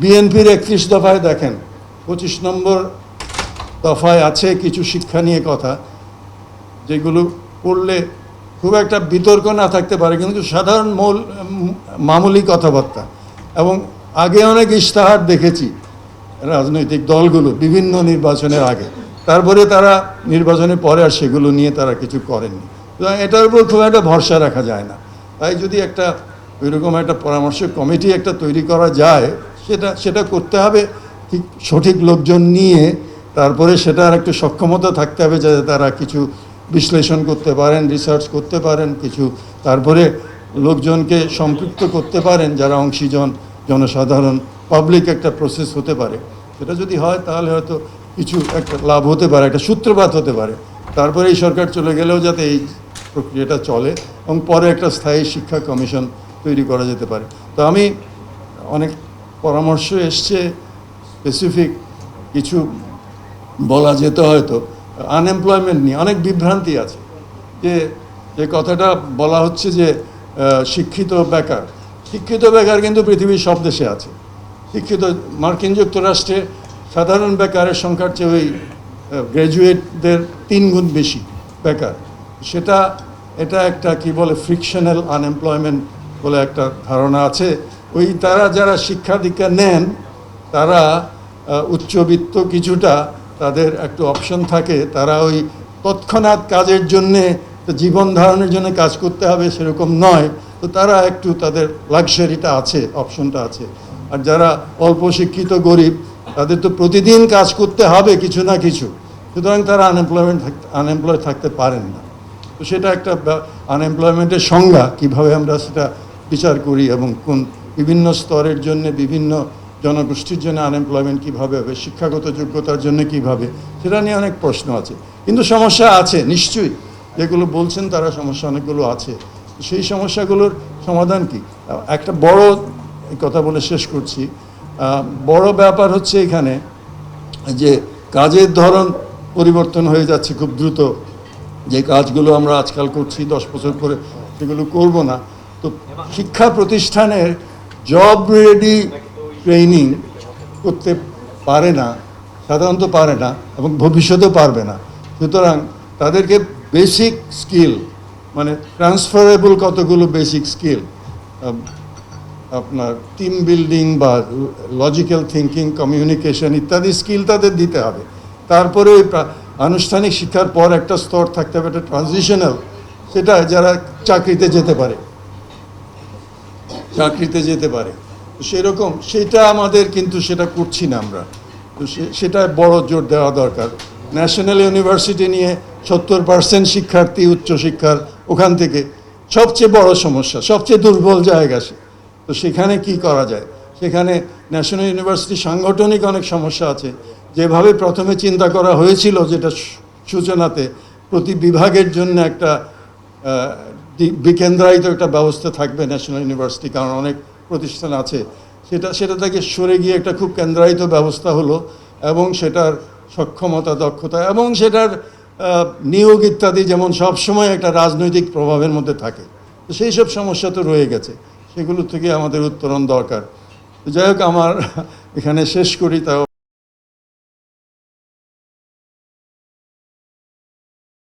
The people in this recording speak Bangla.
বিএনপির একত্রিশ দফায় দেখেন, পঁচিশ নম্বর দফায় আছে কিছু শিক্ষা নিয়ে কথা, যেগুলো পড়লে খুব একটা বিতর্ক না থাকতে পারে, কিন্তু সাধারণ মৌল, মামুলি কথাবার্তা। এবং আগে অনেক ইশতেহার দেখেছি রাজনৈতিক দলগুলো বিভিন্ন নির্বাচনের আগে। তারপরে তারা নির্বাচনের পরে আর সেগুলো নিয়ে তারা কিছু করেননি। এটার উপর খুব একটা ভরসা রাখা যায় না। তাই যদি একটা ওইরকম একটা পরামর্শ কমিটি একটা তৈরি করা যায় সেটা সেটা করতে হবে। ঠিক সঠিক লোকজন নিয়ে তারপরে সেটার একটু সক্ষমতা থাকতে হবে যাতে তারা কিছু বিশ্লেষণ করতে পারেন রিসার্চ করতে পারেন, কিছু তারপরে লোকজনকে সম্পৃক্ত করতে পারেন যারা অংশীজন, জনসাধারণ পাবলিক একটা প্রসেস হতে পারে। সেটা যদি হয় তাহলে হয়তো কিছু একটা লাভ হতে পারে, একটা সূত্রপাত হতে পারে। তারপরে এই সরকার চলে গেলেও যাতে এই প্রক্রিয়াটা চলে এবং পরে একটা স্থায়ী শিক্ষা কমিশন তৈরি করা যেতে পারে। তো আমি অনেক পরামর্শ এসছে স্পেসিফিক কিছু বলা যেত হয়তো। আনএমপ্লয়মেন্ট নিয়ে অনেক বিভ্রান্তি আছে। যে যে কথাটা বলা হচ্ছে যে শিক্ষিত বেকার। শিক্ষিত বেকার কিন্তু পৃথিবীর সব দেশে আছে। শিক্ষিত মার্কিন যুক্তরাষ্ট্রে সাধারণ বেকারের সংখ্যার চেয়ে ওই গ্র্যাজুয়েটদের তিন গুণ বেশি বেকার। সেটা, এটা একটা কি বলে ফ্রিকশনাল আনএমপ্লয়মেন্ট বলে একটা ধারণা আছে। ওই তারা যারা শিক্ষা দীক্ষা নেন, তারা উচ্চবিত্ত কিছুটা তাদের একটু অপশন থাকে। তারা ওই তৎক্ষণাৎ কাজের জন্যে, জীবন ধারণের জন্য কাজ করতে হবে সেরকম নয়। তো তারা একটু তাদের লাক্সারিটা আছে অপশনটা আছে। আর যারা অল্প শিক্ষিত গরিব, তাদের তো প্রতিদিন কাজ করতে হবে কিছু না কিছু। সুতরাং তারা আনএমপ্লয়মেন্ট আনএমপ্লয় থাকতে পারেন না। তো সেটা একটা আনএমপ্লয়মেন্টের সংজ্ঞা, কীভাবে আমরা সেটা বিচার করি এবং কোন বিভিন্ন স্তরের জন্য, বিভিন্ন জনগোষ্ঠীর জন্য আনএমপ্লয়মেন্ট কীভাবে হবে, শিক্ষাগত যোগ্যতার জন্য কীভাবে, সেটা নিয়ে অনেক প্রশ্ন আছে। কিন্তু সমস্যা আছে, নিশ্চয়ই। যেগুলো বলছেন তারা সমস্যা অনেকগুলো আছে। সেই সমস্যাগুলোর সমাধান কি? একটা বড় কথা বলে শেষ করছি। বড় ব্যাপার হচ্ছে এখানে যে কাজের ধরন পরিবর্তন হয়ে যাচ্ছে খুব দ্রুত। যে কাজগুলো আমরা আজকাল করছি, দশ বছর পরে সেগুলো করব না। তো শিক্ষা প্রতিষ্ঠানের জব রেডি ট্রেনিং করতে পারে না, সাধারণত পারে না এবং ভবিষ্যতেও পারবে না। সুতরাং তাদেরকে বেসিক স্কিল মানে ট্রান্সফারেবল কতগুলো বেসিক স্কিল আপনার টিম বিল্ডিং বা লজিক্যাল থিঙ্কিং কমিউনিকেশন ইত্যাদি স্কিল তাদের দিতে হবে। তারপরে ওই আনুষ্ঠানিক শিক্ষার পর একটা স্তর থাকতে হবে, একটা ট্রানজিশনাল সেটা যারা চাকরিতে যেতে পারে। চাকরিতে যেতে পারে। সেরকম সেটা আমাদের কিন্তু সেটা করছি না আমরা। তো সেটা বড় জোর দেওয়া দরকার। ন্যাশনাল ইউনিভার্সিটি নিয়ে সত্তর পার্সেন্ট শিক্ষার্থী উচ্চশিক্ষার ওখান থেকে সবচেয়ে বড় সমস্যা, সবচেয়ে দুর্বল জায়গা সে। তো সেখানে কি করা যায়? সেখানে ন্যাশনাল ইউনিভার্সিটি সাংগঠনিক অনেক সমস্যা আছে। যেভাবে প্রথমে চিন্তা করা হয়েছিল যেটা সূচনাতে প্রতি বিভাগের জন্য একটা বিকেন্দ্রায়িত একটা ব্যবস্থা থাকবে ন্যাশনাল ইউনিভার্সিটি, কারণ অনেক প্রতিষ্ঠান আছে। সেটা সেটা থেকে সরে গিয়ে একটা খুব কেন্দ্রায়িত ব্যবস্থা হলো এবং সেটার সক্ষমতা, দক্ষতা এবং সেটার নিয়োগ ইত্যাদি যেমন সবসময় একটা রাজনৈতিক প্রভাবের মধ্যে থাকে। তো সেই সব সমস্যা তো রয়ে গেছে। সেগুলো থেকে আমাদের উত্তরণ দরকার। যাই হোক, আমার এখানে শেষ করি, তাও